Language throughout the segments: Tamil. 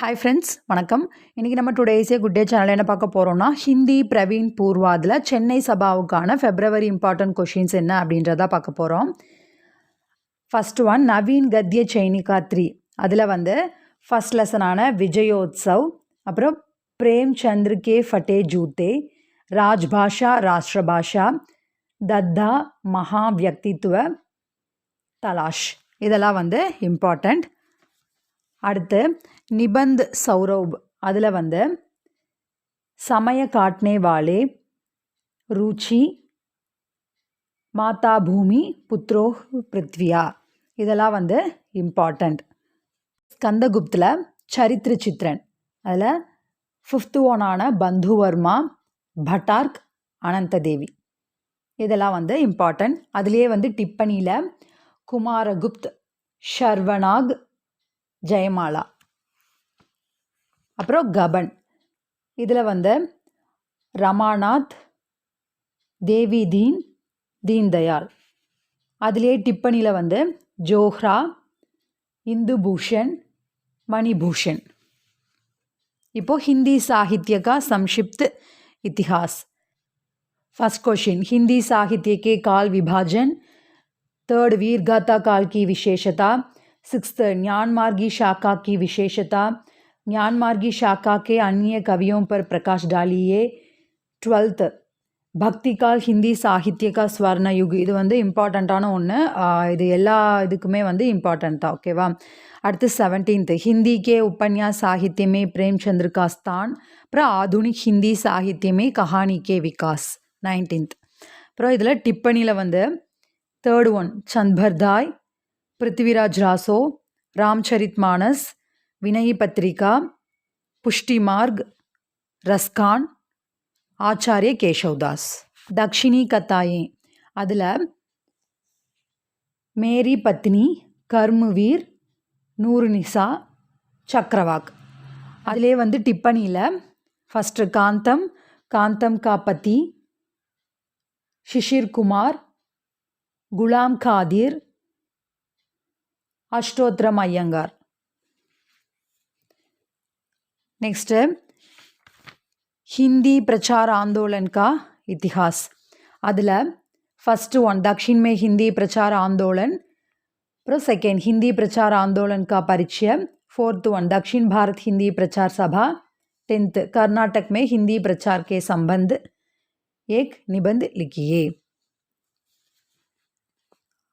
ஹாய் ஃப்ரெண்ட்ஸ் வணக்கம். இன்றைக்கி நம்ம டுடேஸே குட் டே சேனல் என்ன பார்க்க போகிறோம்னா ஹிந்தி பிரவீன் பூர்வாதில் சென்னை சபாவுக்கான ஃபெப்ரவரி இம்பார்ட்டன்ட் கொஷின்ஸ் என்ன அப்படின்றத பார்க்க போகிறோம் ஃபஸ்ட் ஒன் நவீன் கத்ய சைனிகா த்ரீ அதில் வந்து ஃபஸ்ட் லெசனான விஜயோத்சவ் அப்புறம் பிரேம் சந்திர கே ஃபட்டே ஜூத்தே ராஜ்பாஷா ராஷ்டிரபாஷா தத்தா மகா வியக்தித்துவ தலாஷ். இதெல்லாம் வந்து இம்பார்ட்டண்ட் அடுத்து நிபந்த் சௌரவ். அதில் வந்து சமய காட்னே வாலே ருச்சி மாதா பூமி புத்ரோ பிருத்வியா. இதெல்லாம் வந்து இம்பார்ட்டண்ட் ஸ்கந்தகுப்தில் சரித்திர சித்ரன். அதில் ஃபிஃப்த்து ஒனான பந்துவர்மா பட்டார்க் அனந்ததேவி இதெல்லாம் வந்து இம்பார்ட்டண்ட் அதுலேயே வந்து டிப்பனியில் குமாரகுப்த் ஷர்வனாக் ஜெயமாலா அப்புறம் கபன் இதில் வந்து ரமாநாத் தேவி தீன் தீன் தயாள் அதிலே டிப்பனியில் வந்து ஜோஹ்ரா இந்து பூஷன் மணிபூஷன் இப்போது ஹிந்தி साहित्य का संक्षिप्त इतिहास फर्स्ट क्वेश्चन हिंदी साहित्य के काल विभाजन थर्ड वीरगाथा काल की विशेषता सिक्स्थ ज्ञानमार्गी शाखा की विशेषता ज्ञानमार्गी शाखा के अन्य कवियों पर प्रकाश डालिए டுவெல்த்து பக்தி கால் ஹிந்தி சாகித்யகா ஸ்வர்ண யுக் இது வந்து இம்பார்ட்டண்ட்டான ஒன்று இது எல்லா இதுக்குமே வந்து இம்பார்ட்டண்ட் தான் ஓகேவா அடுத்து செவன்டீன்த்து ஹிந்தி கே உபன்யாஸ் சாகித்யமே பிரேம்சந்திர கா ஸ்தான் அப்புறம் ஆதுனிக் ஹிந்தி சாகித்யமே கஹானி கே விகாஸ் நைன்டீன்த் அப்புறம் இதில் டிப்பனியில் வந்து தேர்ட் ஒன் சந்த்பர்தாய் பிருத்திவிராஜ் ராசோ ராம்சரித் மானஸ் வினயி பத்திரிகா புஷ்டி மார்க் ரஸ்கான் ஆச்சாரிய கேஷவ்தாஸ் தக்ஷினி கத்தாயே. அதில் மேரி பத்னி கர்முவீர் நூறுநிசா சக்கரவாக். அதிலே வந்து டிப்பனியில் ஃபஸ்ட்டு காந்தம் காந்தம் காப்பத்தி ஷிஷிர் குமார் குலாம் காதிர் அஷ்டோத்திரம் ஐயங்கார் नेक्स्ट है हिंदी प्रचार आंदोलन का इतिहास அதில் ஃபஸ்ட்டு ஒன் दक्षिण में हिंदी प्रचार आंदोलन அப்புறம் செகண்ட் हिंदी प्रचार आंदोलन का परिचय फोर्थ वन दक्षिण भारत हिंदी प्रचार सभा टेंथ कर्नाटक में हिंदी प्रचार के संबंध एक निबंध लिखिए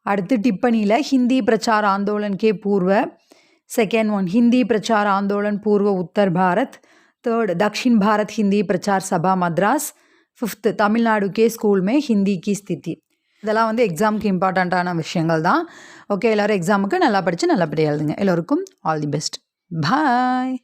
அடுத்து டிப்பனியில் ஹிந்தி பிரச்சார ஆந்தோலன் கே பூர்வ सेकेंड वन हिंदी प्रचार आंदोलन पूर्व उत्तर भारत थर्ड दक्षिण भारत हिंदी प्रचार सभा Madras fifth Tamil Nadu K school மே ஹிந்தி கி ஸ்திதி இதெல்லாம் வந்து எக்ஸாமுக்கு இம்பார்ட்டண்ட்டான விஷயங்கள் தான் ஓகே எல்லோரும் எக்ஸாமுக்கு நல்லா படித்து நல்லபடியாக எழுதுங்க எல்லோருக்கும் ஆல் தி பெஸ்ட் பாய்